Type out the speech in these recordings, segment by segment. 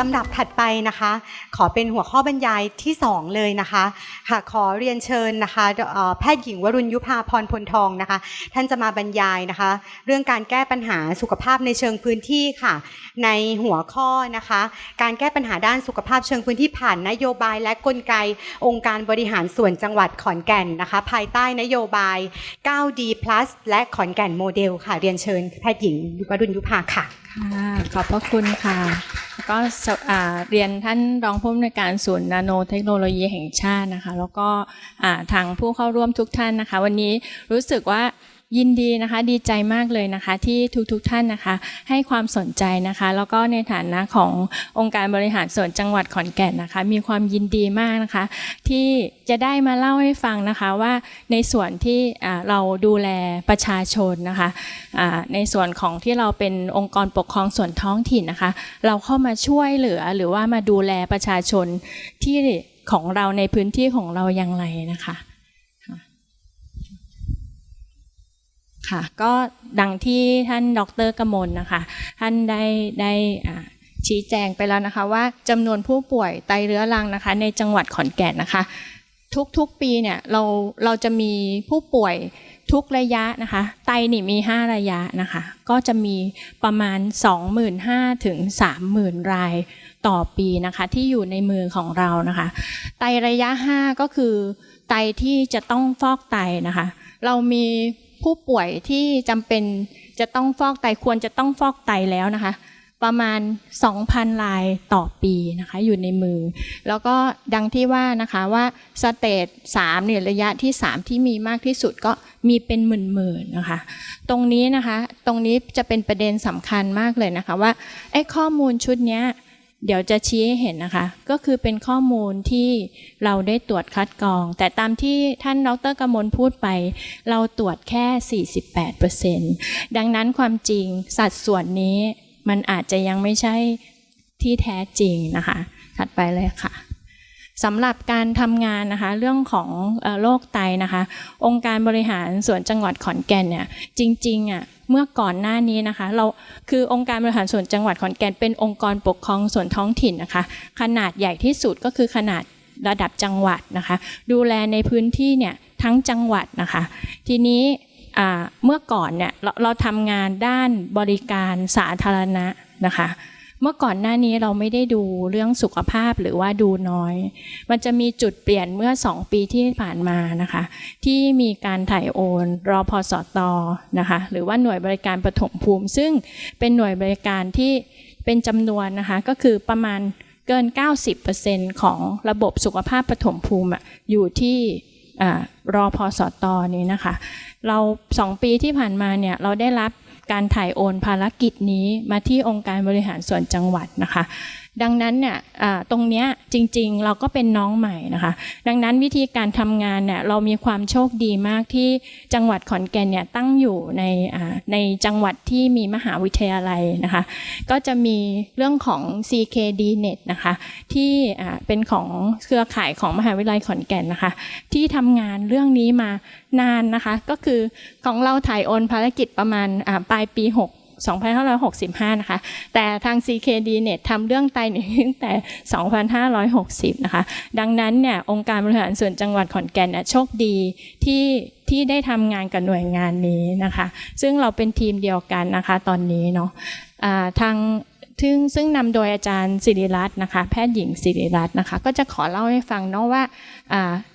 ลำดับถัดไปนะคะ ขอเป็นหัวข้อบรรยายที่ 2 เลยนะคะค่ะขอเรียนเชิญนะคะแพทย์หญิงวรุณยุพาพรพลทองนะคะ ท่านจะมาบรรยายนะคะ เรื่องการแก้ปัญหาสุขภาพในเชิงพื้นที่ค่ะ ในหัวข้อนะคะ การแก้ปัญหาด้านสุขภาพเชิงพื้นที่ผ่านนโยบาย และกลไกองค์การบริหารส่วนจังหวัดขอนแก่นนะคะ ภายใต้นโยบาย 9D และขอนแก่นโมเดลค่ะ เรียนเชิญแพทย์หญิงวรุณยุพาค่ะค่ะขอบพระคุณค่ะแล้วก็เรียนท่านรองผู้อำนวยการศูนย์นาโนเทคโนโลยีแห่งชาตินะคะ แล้วก็ทางผู้เข้าร่วมทุกท่านนะคะ วันนี้รู้สึกว่า ยินดีนะคะดีใจมากเลยนะคะที่ทุกๆทท่านนะคะ ให้ความสนใจนะคะ แล้วก็ในฐานะขององค์การบริหารส่วนจังหวัดขอนแก่นนะคะ มีความยินดีมากนะคะ ที่จะได้มาเล่าให้ฟังนะคะว่าในส่วนที่เราดูแลประชาชนนะคะในส่วนของที่เราเป็นองค์กรปกครองส่วนท้องถิ่นนะคะ เราเข้ามาช่วยเหลือหรือว่ามาดูแลประชาชนที่ของเราในพื้นที่ของเราอย่างไรนะคะ ค่ะก็ดังที่ท่านดรกมลนะคะ ท่านได้ได้อ่าชี้แจงไปแล้วนะคะ ว่าจำนวนผู้ป่วยไตเรื้อรังนะคะ ในจังหวัดขอนแก่นนะคะ ทุกๆปีเนี่ยเราเราจะมีผู้ป่วยทุกระยะนะคะ ไตนี่มี 5 ระยะนะคะ ก็จะมีประมาณ 25,000ถึง30,000 รายต่อปีนะคะ ที่อยู่ในมือของเรานะคะ ไตระยะ 5 ก็คือไตที่จะต้องฟอกไตนะคะ เรามี ผู้ป่วยที่จำเป็นจะต้องฟอกไตควรจะต้องฟอกไตแล้วนะคะ ประมาณ 2,000รายต่อปีนะคะอยู่ในมือ แล้วก็ดังที่ว่านะคะว่าสเตจ3เนี่ยระยะที่ 3 ที่มีมากที่สุดก็มีเป็นหมื่นๆนะคะ ตรงนี้นะคะตรงนี้จะเป็นประเด็นสำคัญมากเลยนะคะว่าไอ้ข้อมูลชุดเนี้ย เดี๋ยวจะชี้ให้เห็นนะคะ ก็คือเป็นข้อมูลที่เราได้ตรวจคัดกรอง แต่ตามที่ท่านดรกมลพูดไป เราตรวจแค่ 48%ดังนั้นความจริงสัดส่วนนี้มันอาจจะยังไม่ใช่ที่แท้จริงนะคะ ถัดไปเลยค่ะ สำหรับการทำงานนะคะเรื่องของโรคไตนะคะ องค์การบริหารส่วนจังหวัดขอนแก่นเนี่ยจริงๆอะเมื่อก่อนหน้านี้นะคะ เราคือองค์การบริหารส่วนจังหวัดขอนแก่นเป็นองค์กรปกครองส่วนท้องถิ่นนะคะ ขนาดใหญ่ที่สุดก็คือขนาดระดับจังหวัดนะคะ ดูแลในพื้นที่เนี่ยทั้งจังหวัดนะคะ ทีนี้เมื่อก่อนเนี่ยเราเราทำงานด้านบริการสาธารณะนะคะ เมื่อก่อนหน้านี้เราไม่ได้ดูเรื่องสุขภาพหรือว่าดูน้อย มันจะมีจุดเปลี่ยนเมื่อ 2 ปีที่ผ่านมานะคะ ที่มีการถ่ายโอนรอพอสตนะคะ หรือว่าหน่วยบริการปฐมภูมิ ซึ่งเป็นหน่วยบริการที่เป็นจำนวนนะคะ ก็คือประมาณเกิน 90%ของระบบสุขภาพปฐมภูมิอยู่ที่อรอพอสตนี้นะคะ เราสองปีที่ผ่านมาเนี่ยเราได้รับ การถ่ายโอนภารกิจนี้มาที่องค์การบริหารส่วนจังหวัดนะคะ ดังนั้นเนี่ยตรงเนี้ยจริงๆ เราก็เป็นน้องใหม่นะคะ ดังนั้นวิธีการทำงานเนี่ยเรามีความโชคดีมากที่จังหวัดขอนแก่นเนี่ยตั้งอยู่ในในจังหวัดที่มีมหาวิทยาลัยนะคะ ก็จะมีเรื่องของ CKDNet นะคะที่เป็นของเครือข่ายของมหาวิทยาลัยขอนแก่นนะคะ ที่ทำงานเรื่องนี้มานานนะคะ ก็คือของเราถ่ายโอนภารกิจประมาณปลายปี 6 2565 นะคะ แต่ทาง CKD เนี่ยทำเรื่องไตเนี่ยตั้งแต่ 2560 นะคะ ดังนั้นเนี่ยองค์การบริหารส่วนจังหวัดขอนแก่นเนี่ยโชคดีที่ที่ได้ทำงานกับหน่วยงานนี้นะคะ ซึ่งเราเป็นทีมเดียวกันนะคะตอนนี้เนาะทาง ซึ่งซึ่งนำโดยอาจารย์สิริรัตน์นะคะ แพทย์หญิงสิริรัตน์นะคะ ก็จะขอเล่าให้ฟังเนาะว่า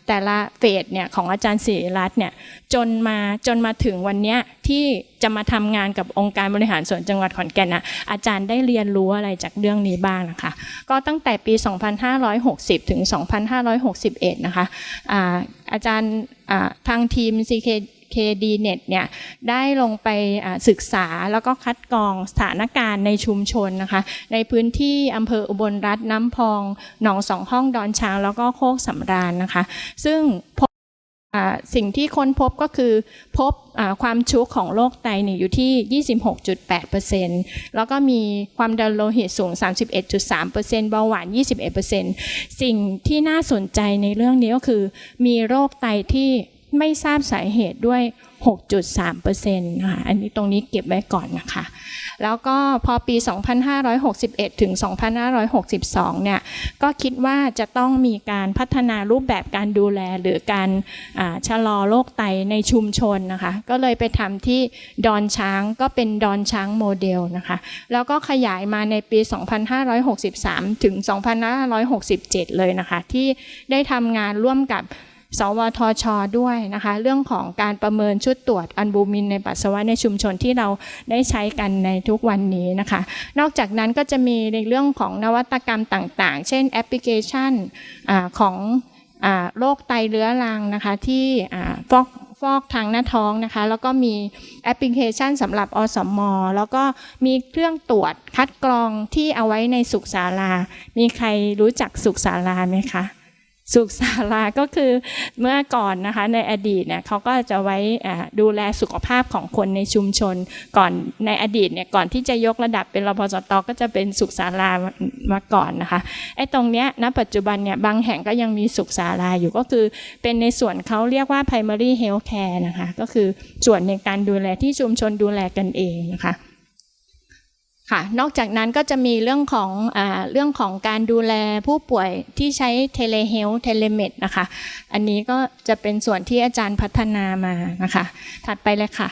แต่ละเฟสเนี่ยของอาจารย์สิริรัตน์เนี่ยจนมาจนมาถึงวันเนี้ยที่จะมาทำงานกับองค์การบริหารส่วนจังหวัดขอนแก่นนะอาจารย์ได้เรียนรู้อะไรจากเรื่องนี้บ้างนะคะ ก็ตั้งแต่ปี 2560 ถึง 2561 นะคะอาอาจารย์ทางทีม CK KDNet เนี่ยได้ลงไปศึกษาแล้วก็คัดกรองสถานการณ์ในชุมชนนะคะ ในพื้นที่อำเภออุบลรัตน์น้ำพอง หนองสองห้องดอนช้าง แล้วก็โคกสำราญนะคะ ซึ่งพบสิ่งที่ค้นพบก็คือพบอความชุกของโรคไตเนี่ยอยู่ที่ 26.8%แล้วก็มีความดันโลหิตสูง 31.3%เบาหวาน 21%สิ่งที่น่าสนใจในเรื่องนี้ก็คือ มีโรคไตที่ ไม่ทราบสาเหตุด้วย 6.3%นะคะอันนี้ตรงนี้เก็บไว้ก่อนนะคะ แล้วก็พอปี 2561 ถึง 2562 เนี่ย ก็คิดว่าจะต้องมีการพัฒนารูปแบบการดูแลหรือการชะลอโรคไตในชุมชนนะคะ ก็เลยไปทำที่ดอนช้างก็เป็นดอนช้างโมเดลนะคะ แล้วก็ขยายมาในปี 2563 ถึง 2567 เลยนะคะ ที่ได้ทำงานร่วมกับ สวทช ด้วยนะคะ เรื่องของการประเมินชุดตรวจอัลบูมินในปัสสาวะในชุมชนที่เราได้ใช้กันในทุกวันนี้นะคะ นอกจากนั้นก็จะมีในเรื่องของนวัตกรรมต่างๆ เช่นแอปพลิเคชันอของอโรคไตเรื้อรังนะคะที่ฟอกฟอกทางหน้าท้องนะคะ แล้วก็มีแอปพลิเคชันสำหรับอสมแล้วก็มีเครื่องตรวจคัดกรองที่เอาไว้ในสุขศาลา มีใครรู้จักสุขศาลาไหมคะ สุขศาลาก็คือเมื่อก่อนนะคะในอดีตเนี่ยเขาก็จะไว้ดูแลสุขภาพของคนในชุมชน ก่อนในอดีตเนี่ยก่อนที่จะยกระดับเป็นรพสตก็จะเป็นสุขศาลามาก่อนนะคะไอ้ตรงเนี้ยณปัจจุบันเนี่ยบางแห่งก็ยังมีสุขศาลาอยู่ก็คือเป็นในส่วนเขาเรียกว่า primary health care นะคะก็คือส่วนในการดูแลที่ชุมชนดูแลกันเองนะคะ ค่ะ นอกจากนั้นก็จะมีเรื่องของอเรื่องของการดูแลผู้ป่วยที่ใช้เทเลเฮลเทเลเมดนะคะ อันนี้ก็จะเป็นส่วนที่อาจารย์พัฒนามานะคะ ถัดไปเลยค่ะ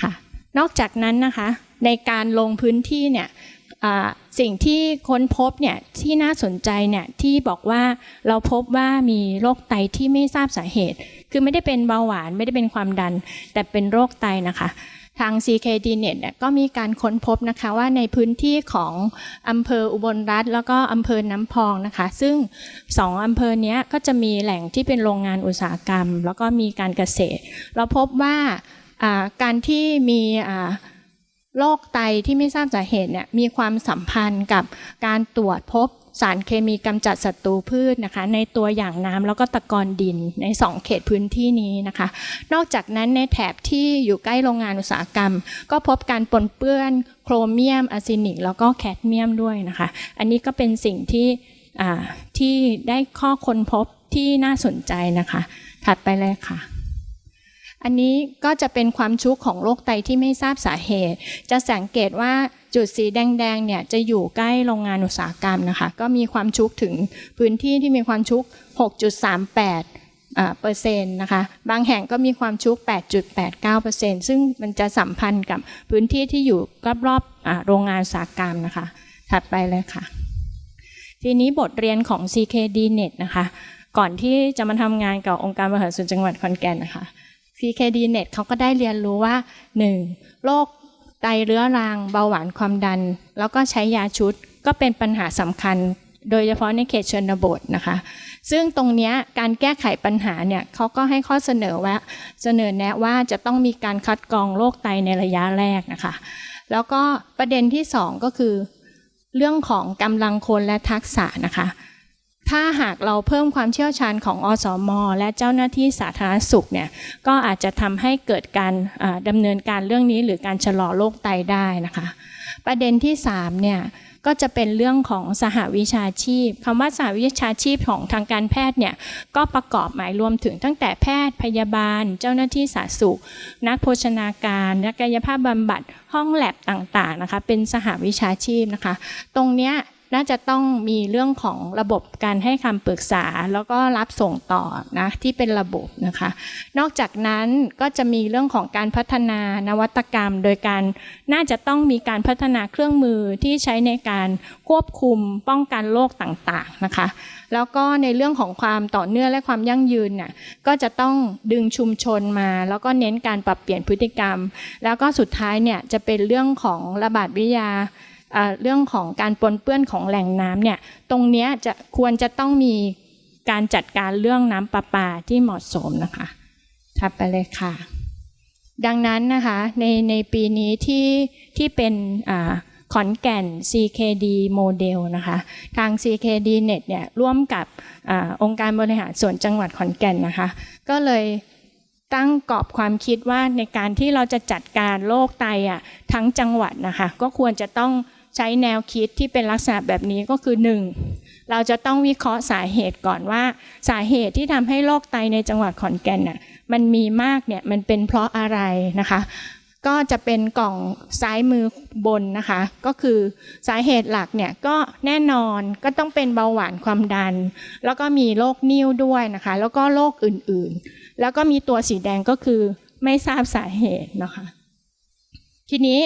ค่ะ นอกจากนั้นนะคะ ในการลงพื้นที่เนี่ยสิ่งที่ค้นพบเนี่ยที่น่าสนใจเนี่ยที่บอกว่าเราพบว่ามีโรคไตที่ไม่ทราบสาเหตุ คือไม่ได้เป็นเบาหวานไม่ได้เป็นความดัน แต่เป็นโรคไตนะคะ ทาง CKDNet เนี่ยก็มีการค้นพบนะคะว่าในพื้นที่ของอำเภออุบลรัฐ แล้วก็อำเภอน้ำพองนะคะ ซึ่งสองอำเภอเนี้ยก็จะมีแหล่งที่เป็นโรงงานอุตสาหกรรม แล้วก็มีการเกษตร เราพบว่าการที่มีโรคไตที่ไม่ทราบสาเหตุเนี่ยมีความสัมพันธ์กับการตรวจพบ สารเคมีกำจัดศัตรูพืชนะคะ ในตัวอย่างน้ำแล้วก็ตะกอนดินในสองเขตพื้นที่นี้นะคะ นอกจากนั้นในแถบที่อยู่ใกล้โรงงานอุตสาหกรรม ก็พบการปนเปื้อนโครเมียมอะซินิก แล้วก็แคดเมียมด้วยนะคะ อันนี้ก็เป็นสิ่งที่ที่ได้ข้อค้นพบที่น่าสนใจนะคะ ถัดไปเลยค่ะอันนี้ก็จะเป็นความชุกของโรคไตที่ไม่ทราบสาเหตุ จะสังเกตว่า จุดสีแดงๆเนี่ยจะอยู่ใกล้โรงงานอุตสาหกรรมนะคะก็มีความชุกถึงพื้นที่ที่มีความชุก 6.38อ่าเปอร์เซ็นต์นะคะบางแห่งก็มีความชุก 8.89เปอร์เซ็นต์ซึ่งมันจะสัมพันธ์กับพื้นที่ที่อยู่รอบๆอ่าโรงงานอุตสาหกรรมนะคะ ถัดไปเลยค่ะ ทีนี้บทเรียนของ CKDNet นะคะ ก่อนที่จะมาทำงานกับองค์การบริหารส่วนจังหวัดขอนแก่นนะคะ CKDNet เขาก็ได้เรียนรู้ว่า 1. โรค ไตเรื้อรังเบาหวานความดัน แล้วก็ใช้ยาชุดก็เป็นปัญหาสำคัญ โดยเฉพาะในเขตชนบทนะคะ ซึ่งตรงนี้การแก้ไขปัญหาเนี่ยเขาก็ให้ข้อเสนอว่าเสนอแนะว่าจะต้องมีการคัดกรองโรคไตในระยะแรกนะคะ แล้วก็ประเด็นที่สองก็คือ เรื่องของกำลังคนและทักษะนะคะ ถ้าหากเราเพิ่มความเชี่ยวชาญของอสม และเจ้าหน้าที่สาธารณสุขเนี่ยก็อาจจะทำให้เกิดการอ่าดำเนินการเรื่องนี้หรือการชะลอโรคไตได้นะคะ ประเด็นที่สามเนี่ยก็จะเป็นเรื่องของสหวิชาชีพคำว่าสหวิชาชีพของทางการแพทย์เนี่ยก็ประกอบหมายรวมถึงตั้งแต่แพทย์พยาบาล เจ้าหน้าที่สาธารณสุข นักโภชนาการ นักกายภาพบำบัดห้องแลบต่างๆนะคะ เป็นสหวิชาชีพนะคะ ตรงเนี้ย น่าจะต้องมีเรื่องของระบบการให้คำปรึกษาแล้วก็รับส่งต่อนะที่เป็นระบบนะคะ นอกจากนั้นก็จะมีเรื่องของการพัฒนานวัตกรรม โดยการน่าจะต้องมีการพัฒนาเครื่องมือที่ใช้ในการควบคุมป้องกันโรคต่างๆนะคะ แล้วก็ในเรื่องของความต่อเนื่องและความยั่งยืนน่ะก็จะต้องดึงชุมชนมา แล้วก็เน้นการปรับเปลี่ยนพฤติกรรม แล้วก็สุดท้ายเนี่ยจะเป็นเรื่องของระบาดวิทยาอ่า เรื่องของการปนเปื้อนของแหล่งน้ำเนี่ยตรงนี้จะควรจะต้องมีการจัดการเรื่องน้ำประปาที่เหมาะสมนะคะถัดไปเลยค่ะ ดังนั้นนะคะในในปีนี้ที่ที่เป็นขอนแก่น CKD โมเดลนะคะ ทาง CKD Net เนี่ยร่วมกับอองค์การบริหารส่วนจังหวัดขอนแก่นนะคะ ก็เลยตั้งกรอบความคิดว่าในการที่เราจะจัดการโรคไตอะทั้งจังหวัดนะคะ ก็ควรจะต้อง ใช้แนวคิดที่เป็นลักษณะแบบนี้ก็คือ 1. เราจะต้องวิเคราะห์สาเหตุก่อนว่า สาเหตุที่ทำให้โรคไตในจังหวัดขอนแก่นน่ะมันมีมากเนี่ยมันเป็นเพราะอะไรนะคะ ก็จะเป็นกล่องซ้ายมือบนนะคะ ก็คือสาเหตุหลักเนี่ยก็แน่นอนก็ต้องเป็นเบาหวานความดัน แล้วก็มีโรคนิ่วด้วยนะคะ แล้วก็โรคอื่นๆ แล้วก็มีตัวสีแดงก็คือไม่ทราบสาเหตุนะคะ ทีนี้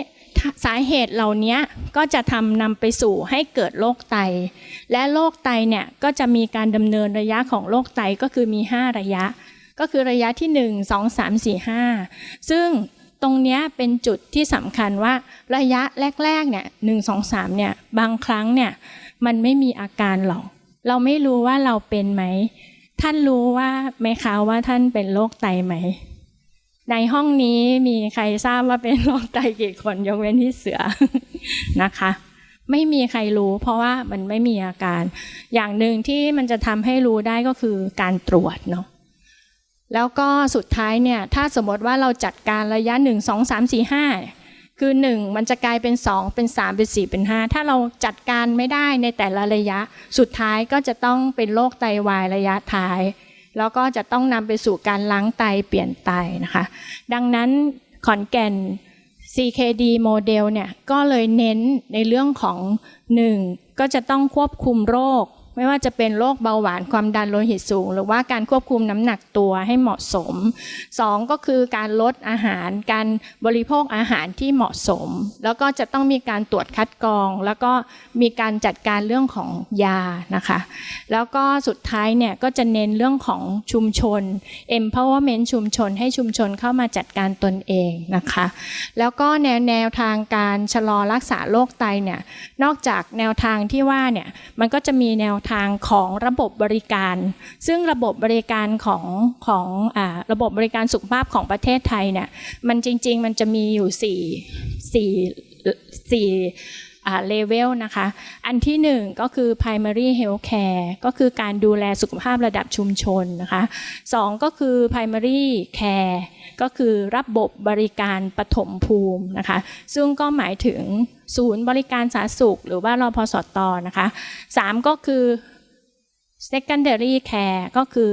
สาเหตุเหล่านี้ก็จะทำนำไปสู่ให้เกิดโรคไต และโรคไตเนี่ยก็จะมีการดำเนินระยะของโรคไตก็คือมี 5 ระยะ ก็คือระยะที่ 1 2 3 4 5 ซึ่งตรงนี้เป็นจุดที่สำคัญว่าระยะแรกๆเนี่ยหนึ่งสองสามเนี่ยบางครั้งเนี่ยมันไม่มีอาการหรอก เราไม่รู้ว่าเราเป็นไหม ท่านรู้ว่าไหมคะว่าท่านเป็นโรคไตไหม ในห้องนี้มีใครทราบว่าเป็นโรคไตกี่คนยกเว้นที่เสือนะคะ ไม่มีใครรู้เพราะว่ามันไม่มีอาการ อย่างหนึ่งที่มันจะทำให้รู้ได้ก็คือการตรวจเนาะแล้วก็สุดท้ายเนี่ยถ้าสมมติว่าเราจัดการระยะ 1 2 3 4 5 คือ 1 มันจะกลายเป็น 2 เป็น 3 เป็น 4 เป็น 5 ถ้าเราจัดการไม่ได้ในแต่ละระยะ สุดท้ายก็จะต้องเป็นโรคไตวายระยะท้าย แล้วก็จะต้องนำไปสู่การล้างไตเปลี่ยนไตนะคะ ดังนั้นขอนแก่น CKD โมเดลเนี่ยก็เลยเน้นในเรื่องของ 1. ก็จะต้องควบคุมโรค ไม่ว่าจะเป็นโรคเบาหวานความดันโลหิตสูง หรือว่าการควบคุมน้ำหนักตัวให้เหมาะสม 2. ก็คือการลดอาหาร การบริโภคอาหารที่เหมาะสม แล้วก็จะต้องมีการตรวจคัดกรอง แล้วก็มีการจัดการเรื่องของยานะคะ แล้วก็สุดท้ายเนี่ยก็จะเน้นเรื่องของชุมชน empowerment ชุมชน ให้ชุมชนเข้ามาจัดการตนเองนะคะ แล้วก็แนวแนวทางการชะลอรักษาโรคไตเนี่ยนอกจากแนวทางที่ว่าเนี่ยมันก็จะมีแนวทางของระบบบริการ ซึ่งระบบบริการของของอระบบบริการสุขภาพของประเทศไทยเนี่ยมันจริง ๆ มันจะมีอยู่สี่สี่สี่ เลเวลนะคะ อันที่หนึ่งก็คือ primary health care ก็คือการดูแลสุขภาพระดับชุมชนนะคะสองก็คือ primary care ก็คือระบบบริการปฐมภูมินะคะ ซึ่งก็หมายถึงศูนย์บริการสาธารณสุข หรือว่ารอพสตนะคะสามก็คือ secondary care ก็คือ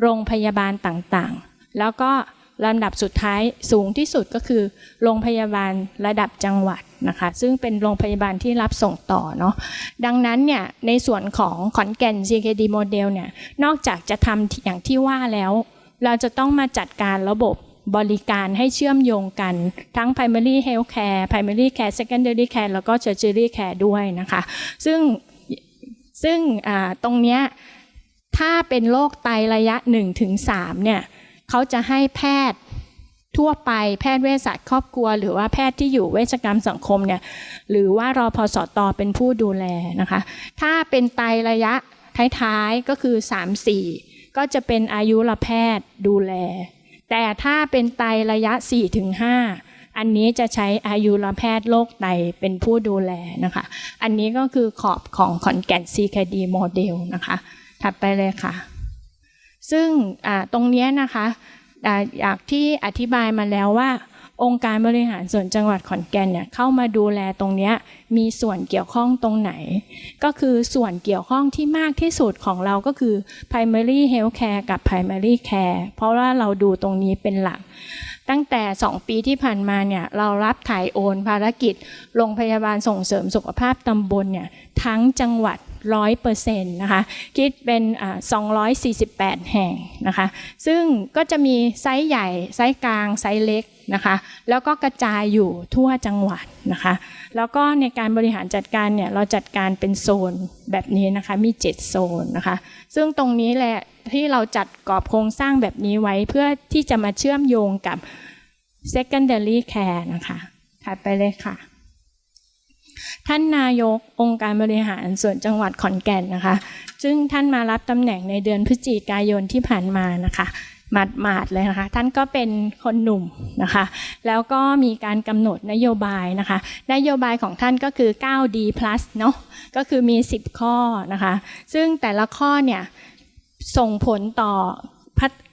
โรงพยาบาลต่างๆ แล้วก็ลำดับสุดท้ายสูงที่สุดก็คือ โรงพยาบาลระดับจังหวัด นะคะ ซึ่งเป็นโรงพยาบาลที่รับส่งต่อเนาะดังนั้นเนี่ยในส่วนของขอนแก่น CKD โมเดลเนี่ยนอกจากจะทำอย่างที่ว่าแล้ว เราจะต้องมาจัดการระบบบริการให้เชื่อมโยงกัน ทั้ง primary health care primary care secondary care แล้วก็ tertiary care ด้วยนะคะ ซึ่งซึ่งตรงเนี้ยถ้าเป็นโรคไตระยะ 1-3เนี่ยเขาจะให้แพทย์ ทั่วไปแพทย์เวชศาสตร์ครอบครัว หรือว่าแพทย์ที่อยู่เวชกรรมสังคมเนี่ยหรือว่ารอพอสตอเป็นผู้ดูแลนะคะ ถ้าเป็นไตระยะท้ายๆก็คือ 3-4 ก็จะเป็นอายุรแพทย์ดูแล แต่ถ้าเป็นไตระยะ 4-5 อันนี้จะใช้อายุรแพทย์โรคไตเป็นผู้ดูแลนะคะ อันนี้ก็คือขอบของขอนแก่น CKD โมเดลนะคะ ถัดไปเลยค่ะ ซึ่งตรงนี้นะคะ อ่อยากที่อธิบายมาแล้วว่า องค์การบริหารส่วนจังหวัดขอนแก่นเนี่ยเข้ามาดูแลตรงนี้มีส่วนเกี่ยวข้องตรงไหน ก็คือส่วนเกี่ยวข้องที่มากที่สุดของเราก็คือ primary health care กับ primary care เพราะว่าเราดูตรงนี้เป็นหลัก ตั้งแต่ 2 ปีที่ผ่านมาเนี่ยเรารับถ่ายโอนภารกิจโรงพยาบาลส่งเสริมสุขภาพตำบลเนี่ยทั้งจังหวัด 100%นต์นะคะ คิดเป็นอ่า248แห่งนะคะ ซึ่งก็จะมีไซส์ใหญ่ ไซส์กลาง ไซส์เล็กนะคะ แล้วก็กระจายอยู่ทั่วจังหวัดนะคะ แล้วก็ในการบริหารจัดการเนี่ย เราจัดการเป็นโซนแบบนี้นะคะ มี 7 โซนนะคะ ซึ่งตรงนี้แหละที่เราจัดกรอบโครงสร้างแบบนี้ไว้เพื่อที่จะมาเชื่อมโยงกับ secondary care นะคะ ถัดไปเลยค่ะ ท่านนายกองค์การบริหารส่วนจังหวัดขอนแก่นนะคะ ซึ่งท่านมารับตำแหน่งในเดือนพฤศจิกายนที่ผ่านมานะคะหมาดหมาดๆเลยนะคะ ท่านก็เป็นคนหนุ่มนะคะ แล้วก็มีการกำหนดนโยบายนะคะ นโยบายของท่านก็คือ 9D plus เนาะก็คือมี 10 ข้อนะคะ ซึ่งแต่ละข้อเนี่ยส่งผลต่อ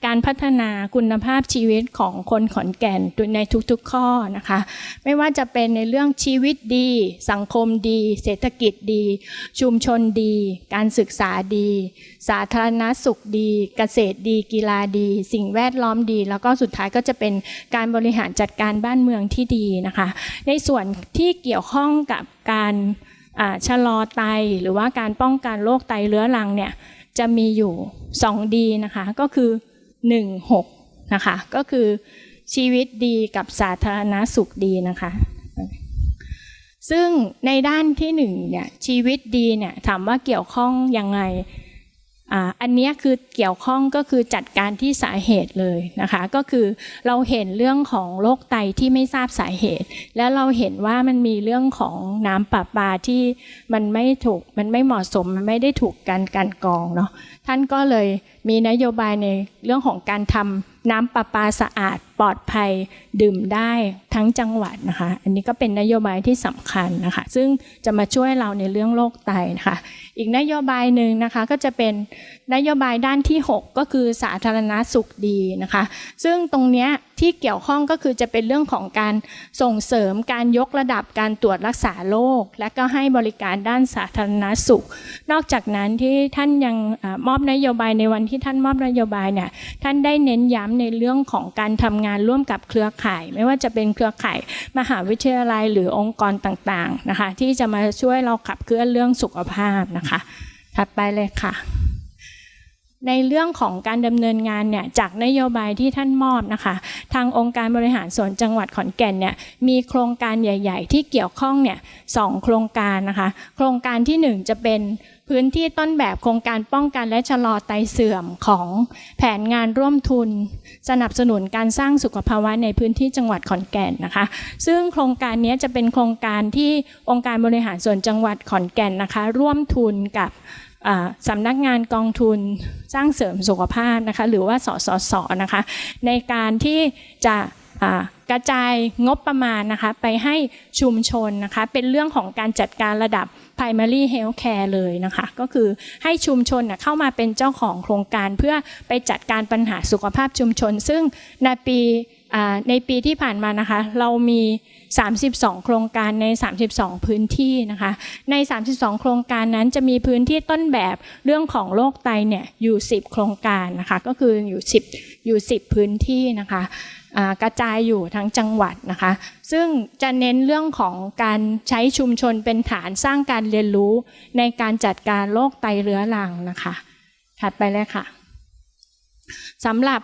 การพัฒนาคุณภาพชีวิตของคนขอนแก่นในทุกๆข้อนะคะ ไม่ว่าจะเป็นในเรื่องชีวิตดี สังคมดี เศรษฐกิจดี ชุมชนดี การศึกษาดี สาธารณสุขดี เกษตรดี กีฬาดี สิ่งแวดล้อมดี แล้วก็สุดท้ายก็จะเป็นการบริหารจัดการบ้านเมืองที่ดีนะคะ ในส่วนที่เกี่ยวข้องกับการชะลอไตหรือว่าการป้องกันโรคไตเรื้อรังเนี่ย จะมีอยู่2ดีนะคะก็คือ 1 6นะคะก็คือชีวิตดีกับสาธารณสุขดีนะคะซึ่งในด้านที่หนึ่งเนี่ยชีวิตดีเนี่ยถามว่าเกี่ยวข้องยังไง อันนี้คือเกี่ยวข้องก็คือจัดการที่สาเหตุเลยนะคะ ก็คือเราเห็นเรื่องของโรคไตที่ไม่ทราบสาเหตุ แล้วเราเห็นว่ามันมีเรื่องของน้ำประปาที่มันไม่ถูกมันไม่เหมาะสมมันไม่ได้ถูกการกันกรองเนาะท่านก็เลยมีนโยบายในเรื่องของการทำน้ำประปาสะอาดปลอดภัยดื่มได้ทั้งจังหวัดนะคะ อันนี้ก็เป็นนโยบายที่สำคัญนะคะ ซึ่งจะมาช่วยเราในเรื่องโรคไตนะคะ อีกนโยบายหนึ่งนะคะก็จะเป็นนโยบายด้านที่ 6 ก็คือสาธารณสุขดีนะคะ ซึ่งตรงเนี้ย ที่เกี่ยวข้องก็คือจะเป็นเรื่องของการส่งเสริมการยกระดับการตรวจรักษาโรคและก็ให้บริการด้านสาธารณสุข นอกจากนั้นที่ท่านยังอมอบนโยบายในวันที่ท่านมอบนโยบายเนี่ยท่านได้เน้นย้ำในเรื่องของการทำงานร่วมกับเครือข่าย ไม่ว่าจะเป็นเครือข่ายมหาวิทยาลัยหรือองค์กรต่างๆนะคะที่จะมาช่วยเราขับเคลื่อนเรื่องสุขภาพนะคะ ถัดไปเลยค่ะ ในเรื่องของการดำเนินงานเนี่ยจากนโยบายที่ท่านมอบนะคะ ทางองค์การบริหารส่วนจังหวัดขอนแก่นเนี่ยมีโครงการใหญ่ ๆ ที่เกี่ยวข้องเนี่ยสองโครงการนะคะ โครงการที่หนึ่งจะเป็นพื้นที่ต้นแบบโครงการป้องกันและชะลอไตเสื่อมของแผนงานร่วมทุน สนับสนุนการสร้างสุขภาวะในพื้นที่จังหวัดขอนแก่นนะคะ ซึ่งโครงการนี้จะเป็นโครงการที่องค์การบริหารส่วนจังหวัดขอนแก่นนะคะ ร่วมทุนกับ สำนักงานกองทุนสร้างเสริมสุขภาพนะคะหรือว่าสสสนะคะในการที่จะกระจายงบประมาณนะคะไปให้ชุมชนนะคะเป็นเรื่องของการจัดการระดับ primary health care เลยนะคะก็คือให้ชุมชนเข้ามาเป็นเจ้าของโครงการเพื่อไปจัดการปัญหาสุขภาพชุมชน ซึ่งในปี ในปีที่ผ่านมานะคะเรามี 32 โครงการใน 32 พื้นที่นะคะใน 32 โครงการนั้นจะมีพื้นที่ต้นแบบเรื่องของโรคไตเนี่ยอยู่ 10 โครงการนะคะก็คืออยู่ 10 อยู่ 10 พื้นที่นะคะกระจายอยู่ทั้งจังหวัดนะคะ ซึ่งจะเน้นเรื่องของการใช้ชุมชนเป็นฐานสร้างการเรียนรู้ในการจัดการโรคไตเรื้อรังนะคะ ถัดไปเลยค่ะ สำหรับ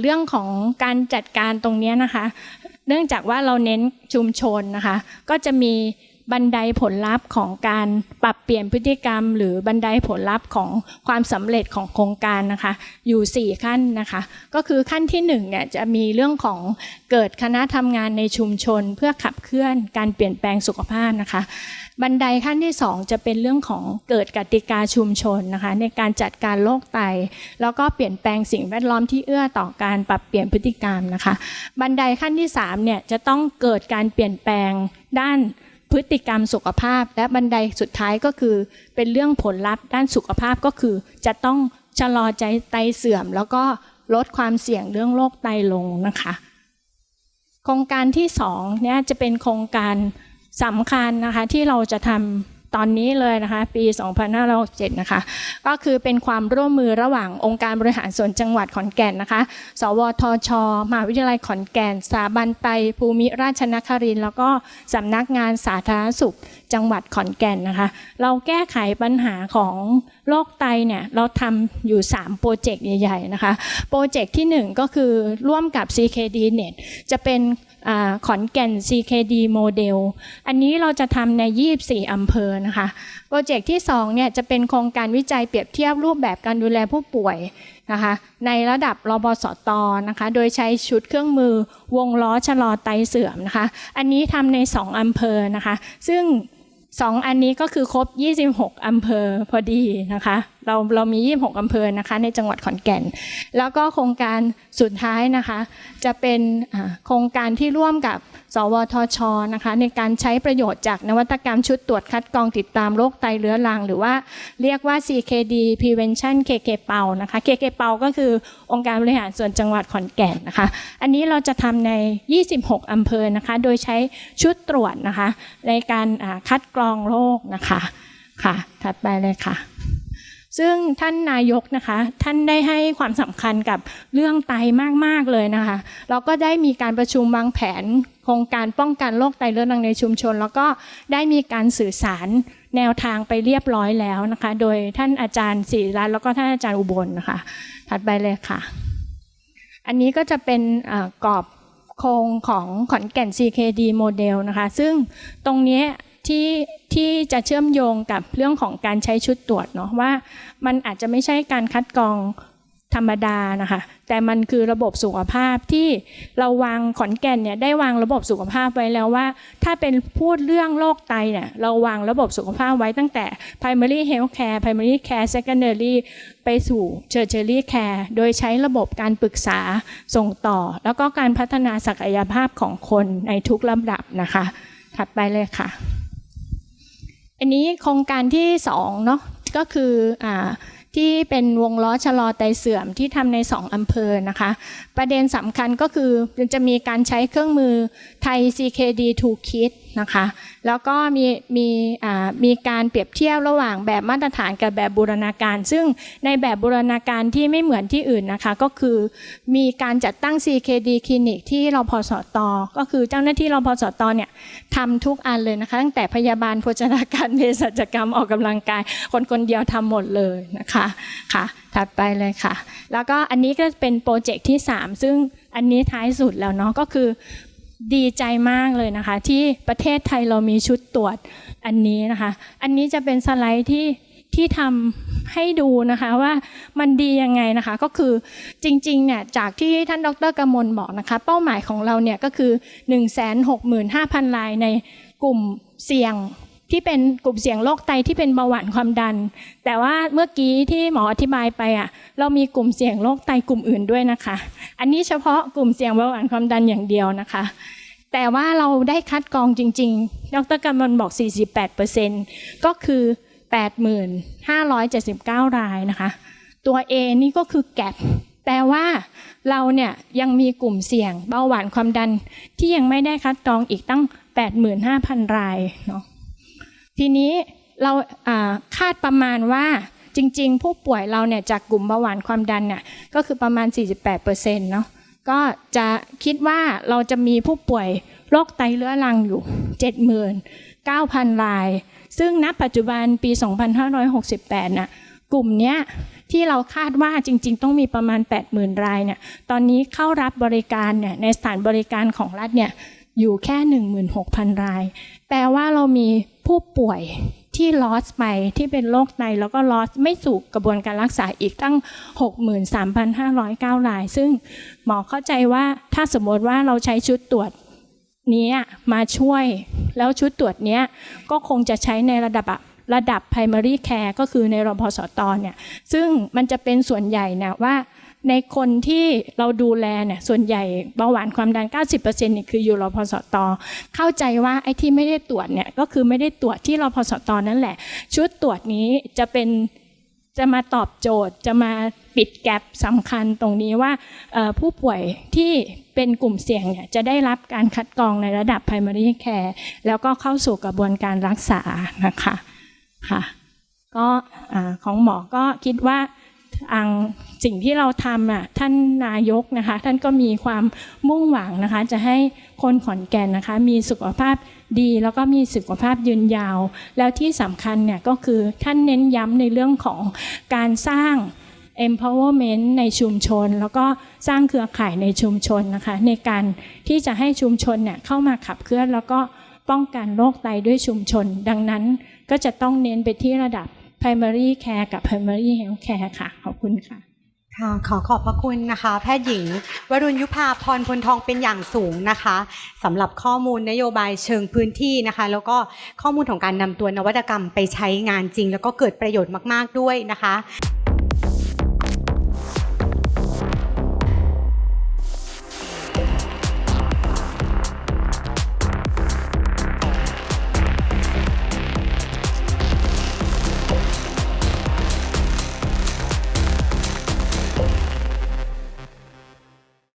เรื่องของการจัดการตรงนี้นะคะ เนื่องจากว่าเราเน้นชุมชนนะคะ ก็จะมีบันไดผลลัพธ์ของการปรับเปลี่ยนพฤติกรรม หรือบันไดผลลัพธ์ของความสำเร็จของโครงการนะคะ อยู่ 4 ขั้นนะคะ ก็คือขั้นที่1เนี่ยจะมีเรื่องของเกิดคณะทำงานในชุมชน เพื่อขับเคลื่อนการเปลี่ยนแปลงสุขภาพนะคะ บันไดขั้นที่ 2 จะเป็นเรื่องของเกิดกติกาชุมชนนะคะในการจัดการโรคไต แล้วก็เปลี่ยนแปลงสิ่งแวดล้อมที่เอื้อต่อการปรับเปลี่ยนพฤติกรรมนะคะ บันไดขั้นที่3เนี่ยจะต้องเกิดการเปลี่ยนแปลงด้านพฤติกรรมสุขภาพ และบันไดสุดท้ายก็คือ เป็นเรื่องผลลัพธ์ด้านสุขภาพก็คือ จะต้องชะลอใจไตเสื่อม แล้วก็ลดความเสี่ยงเรื่องโรคไตลงนะคะ โครงการที่สองเนี่ยจะเป็นโครงการ สำคัญนะคะที่เราจะทำตอนนี้เลยนะคะปี 2567นะคะก็คือเป็นความร่วมมือระหว่างองค์การบริหารส่วนจังหวัดขอนแก่นนะคะ สวทช มหาวิทยาลัยขอนแก่น สถาบันไตภูมิราชนครินแล้วก็สำนักงานสาธารณสุขจังหวัดขอนแก่นนะคะ เราแก้ไขปัญหาของโรคไตเนี่ยเราทำอยู่ 3 โปรเจกต์ใหญ่ ๆ นะคะ โปรเจกต์ที่ 1 ก็คือร่วมกับ CKD Net จะเป็น ขอนแก่น CKD โมเดล อันนี้เราจะทำใน 24 อำเภอนะคะ โปรเจกต์ที่ 2 เนี่ยจะเป็นโครงการวิจัยเปรียบเทียบรูปแบบการดูแลผู้ป่วยนะคะในระดับรบสตนะคะ โดยใช้ชุดเครื่องมือวงล้อชะลอไตเสื่อมนะคะ อันนี้ทำใน 2 อำเภอนะคะ ซึ่ง 2 อันนี้ก็คือครบ 26 อำเภอพอดีนะคะ เราเรามี 26 อำเภอนะคะในจังหวัดขอนแก่น แล้วก็โครงการสุดท้ายนะคะ จะเป็นโครงการที่ร่วมกับสวทชนะคะในการใช้ประโยชน์จากนวัตกรรมชุดตรวจคัดกรองติดตามโรคไตเรื้อรัง หรือว่าเรียกว่า CKD Prevention KK เปานะคะ KK เปาก็คือองค์การบริหารส่วนจังหวัดขอนแก่นนะคะ อันนี้เราจะทำใน 26 อำเภอนะคะ โดยใช้ชุดตรวจนะคะ ในการคัดกรองโรคนะคะค่ะ ถัดไปเลยค่ะ ซึ่งท่านนายกนะคะ ท่านได้ให้ความสำคัญกับเรื่องไตมาก ๆ เลยนะคะ เราก็ได้มีการประชุมวางแผน โครงการป้องกันโรคไตเรื้อรังในชุมชน แล้วก็ได้มีการสื่อสารแนวทางไปเรียบร้อยแล้วนะคะ โดยท่านอาจารย์ศิริรัตน์แล้วก็ท่านอาจารย์อุบลนะคะ ถัดไปเลยค่ะ อันนี้ก็จะเป็นกรอบโครงของขอนแก่น CKD โมเดลนะคะ ซึ่งตรงนี้ ที่ที่จะเชื่อมโยงกับเรื่องของการใช้ชุดตรวจเนาะว่ามันอาจจะไม่ใช่การคัดกรองธรรมดานะคะ แต่มันคือระบบสุขภาพที่เราวางขอนแก่นเนี่ยได้วางระบบสุขภาพไว้แล้วว่า ถ้าเป็นพูดเรื่องโรคไตเนี่ยเราวางระบบสุขภาพไว้ตั้งแต่ primary health care primary care secondary ไปสู่ tertiary care โดยใช้ระบบการปรึกษาส่งต่อ แล้วก็การพัฒนาศักยภาพของคนในทุกลำดับนะคะ ถัดไปเลยค่ะ อันนี้โครงการที่สองเนาะก็คืออที่เป็นวงล้อชะลอไตเสื่อมที่ทำในสองอำเภอนะคะ ประเด็นสำคัญก็คือจะมีการใช้เครื่องมือไทย CKD 2 Kit นะคะ แล้วก็มีมีมีการเปรียบเทียบระหว่างแบบมาตรฐานกับแบบบูรณาการ ซึ่งในแบบบูรณาการที่ไม่เหมือนที่อื่นนะคะ ก็คือมีการจัดตั้ง CKD คลินิกที่รพสตก็คือเจ้าหน้าที่รพสตเนี่ยทำทุกอันเลยนะคะ ตั้งแต่พยาบาลโภชนาการเภสัชกรรมออกกำลังกาย คนคนเดียวทำหมดเลยนะคะค่ะ ถัดไปเลยค่ะ แล้วก็อันนี้ก็เป็นโปรเจกต์ที่ 3 ซึ่งอันนี้ท้ายสุดแล้วเนาะก็คือ ดีใจมากเลยนะคะ ที่ประเทศไทยเรามีชุดตรวจอันนี้นะคะ อันนี้จะเป็นสไลด์ที่ที่ทำให้ดูนะคะว่ามันดียังไงนะคะ ก็คือจริงๆเนี่ยจากที่ท่านดรกมลบอกนะคะ เป้าหมายของเราเนี่ยก็คือ 165,000รายในกลุ่มเสี่ยง ที่เป็นกลุ่มเสี่ยงโรคไตที่เป็นเบาหวานความดัน แต่ว่าเมื่อกี้ที่หมออธิบายไปอะเรามีกลุ่มเสี่ยงโรคไตกลุ่มอื่นด้วยนะคะ อันนี้เฉพาะกลุ่มเสี่ยงเบาหวานความดันอย่างเดียวนะคะ แต่ว่าเราได้คัดกรองจริง ๆ ดรกำมลบอก 48%ก็คือ 85,79 รายนะคะ ตัว A นี่ก็คือแกปแปลว่าเราเนี่ยยังมีกลุ่มเสี่ยงเบาหวานความดันที่ยังไม่ได้คัดกรองอีกตั้ง 85,000 รายเนาะ ทีนี้เราคาดประมาณว่าจริง ๆ ผู้ป่วยเราเนี่ยจากกลุ่มเบาหวานความดันเนี่ยก็คือประมาณ 48%เนาะก็จะคิดว่าเราจะมีผู้ป่วยโรคไตเรื้อรังอยู่ 79,000 ราย ซึ่งณปัจจุบันปี 2568 น่ะกลุ่มเนี้ยที่เราคาดว่าจริง ๆ ต้องมีประมาณ 80,000 รายเนี่ยตอนนี้เข้ารับบริการเนี่ยในสถานบริการของรัฐเนี่ย อยู่แค่ 16,000 ราย แปลว่าเรามีผู้ป่วยที่ลอสไปที่เป็นโรคไตแล้วก็ลอสไม่สู่กระบวนการรักษาอีกตั้ง 63,509ราย ซึ่งหมอเข้าใจว่าถ้าสมมติว่าเราใช้ชุดตรวจนี้มาช่วย แล้วชุดตรวจนี้ก็คงจะใช้ในระดับระดับ primary care ก็คือในรพสตเนี่ยซึ่งมันจะเป็นส่วนใหญ่เนี่ยว่า ในคนที่เราดูแลเนี่ยส่วนใหญ่เบาหวานความดัน 90%เนี่ยคืออยู่รอพสตเข้าใจว่าไอ้ที่ไม่ได้ตรวจเนี่ยก็คือไม่ได้ตรวจที่รอพสตนั่นแหละ ชุดตรวจนี้จะเป็นจะมาตอบโจทย์จะมาปิดแกลบสำคัญตรงนี้ว่าผู้ป่วยที่เป็นกลุ่มเสี่ยงเนี่ยจะได้รับการคัดกรองในระดับ primary care แล้วก็เข้าสู่กระบวนการรักษานะคะค่ะก็ของหมอก็คิดว่า ทางสิ่งที่เราทำอะท่านนายกนะคะ ท่านก็มีความมุ่งหวังนะคะ จะให้คนขอนแก่นนะคะ มีสุขภาพดีแล้วก็มีสุขภาพยืนยาว แล้วที่สำคัญเนี่ยก็คือท่านเน้นย้ำในเรื่องของการสร้าง empowerment ในชุมชน แล้วก็สร้างเครือข่ายในชุมชนนะคะ ในการที่จะให้ชุมชนเนี่ยเข้ามาขับเคลื่อนแล้วก็ป้องกันโรคไตด้วยชุมชน ดังนั้นก็จะต้องเน้นไปที่ระดับ primary care กับ primary health care ค่ะ ขอบคุณค่ะค่ะขอขอบพระคุณนะคะ แพทย์หญิง วรุณยุพาพรพลทองเป็นอย่างสูงนะคะสำหรับข้อมูลนโยบายเชิงพื้นที่นะคะ แล้วก็ข้อมูลของการนำตัวนวัตกรรมไปใช้งานจริง แล้วก็เกิดประโยชน์มาก ๆ ด้วยนะคะ